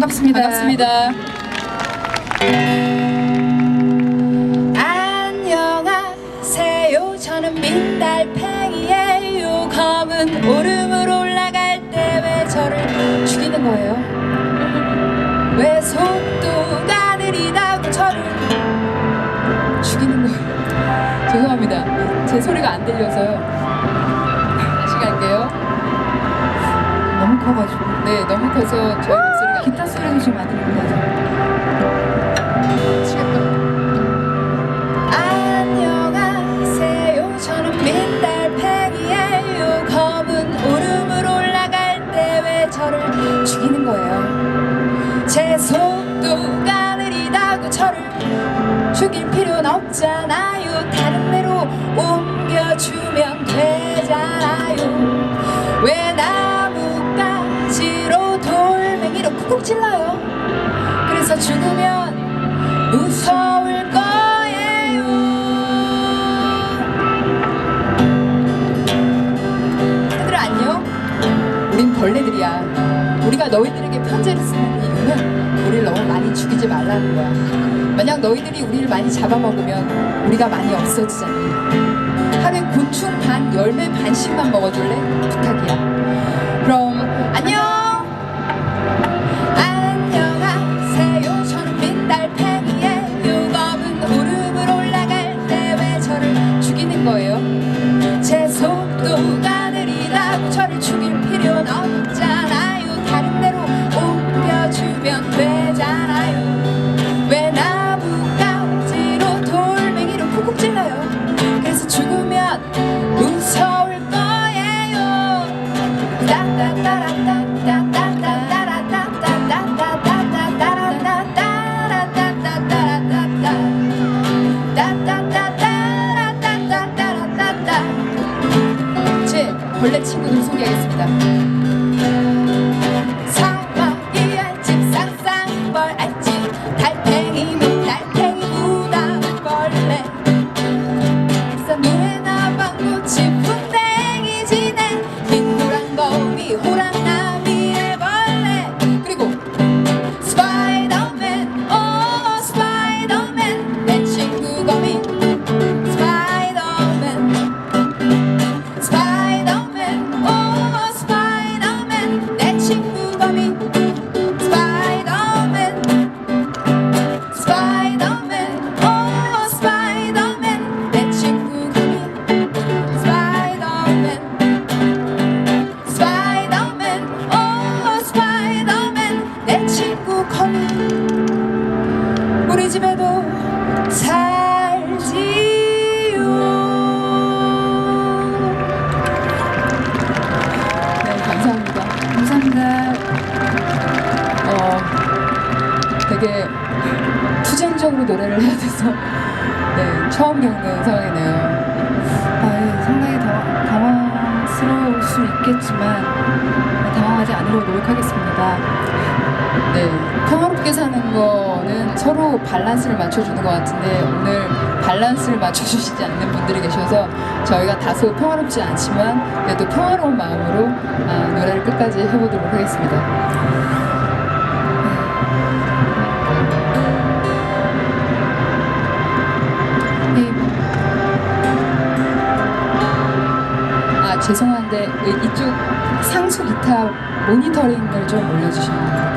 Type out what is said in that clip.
반갑습니다. 반갑습니다. 안녕하세요. 저는 민달팽이에요. 검은 오름을 올라갈 때 왜 저를 죽이는 거예요? 왜 속도가 느리다고 저를 죽이는 거예요? 죄송합니다. 제 소리가 안 들려서요. 다시 갈게요. 너무 커가지고 네, 너무 커서 저희 죽일 필요는 없잖아요. 다른 데로 옮겨주면 되잖아요. 왜 나뭇가지로 돌멩이로 쿡쿡 찔러요? 그래서 죽으면 무서울 거예요. 얘들아 안녕. 우린 벌레들이야. 우리가 너희들에게 편지를 쓰는 이유는 우리를 너무 많이 죽이지 말라는 거야. 만약 너희들이 우리를 많이 잡아먹으면 우리가 많이 없어지잖니. 하루에 곤충 반, 열매 반씩만 먹어줄래? 부탁이야. 그럼 안녕. 안녕하세요. 저는 민달팽이에요. 검은 오름을 올라갈 때 왜 저를 죽이는 거예요? 제 속도가 느리다고 저를 죽일 벌레 친구들 소개하겠습니다. 사마귀 알집 쌍쌍벌 알집 달팽이 처음 겪는 상황이네요. 아, 예, 상당히 당, 당황스러울 수 있겠지만 당황하지 않으려고 노력하겠습니다. 네, 평화롭게 사는 거는 서로 밸런스를 맞춰주는 것 같은데 오늘 밸런스를 맞춰주시지 않는 분들이 계셔서 저희가 다소 평화롭지 않지만 그래도 평화로운 마음으로 아, 노래를 끝까지 해보도록 하겠습니다. 죄송한데 이- 이쪽 상수 기타 모니터링을 좀 올려주시면 됩니다.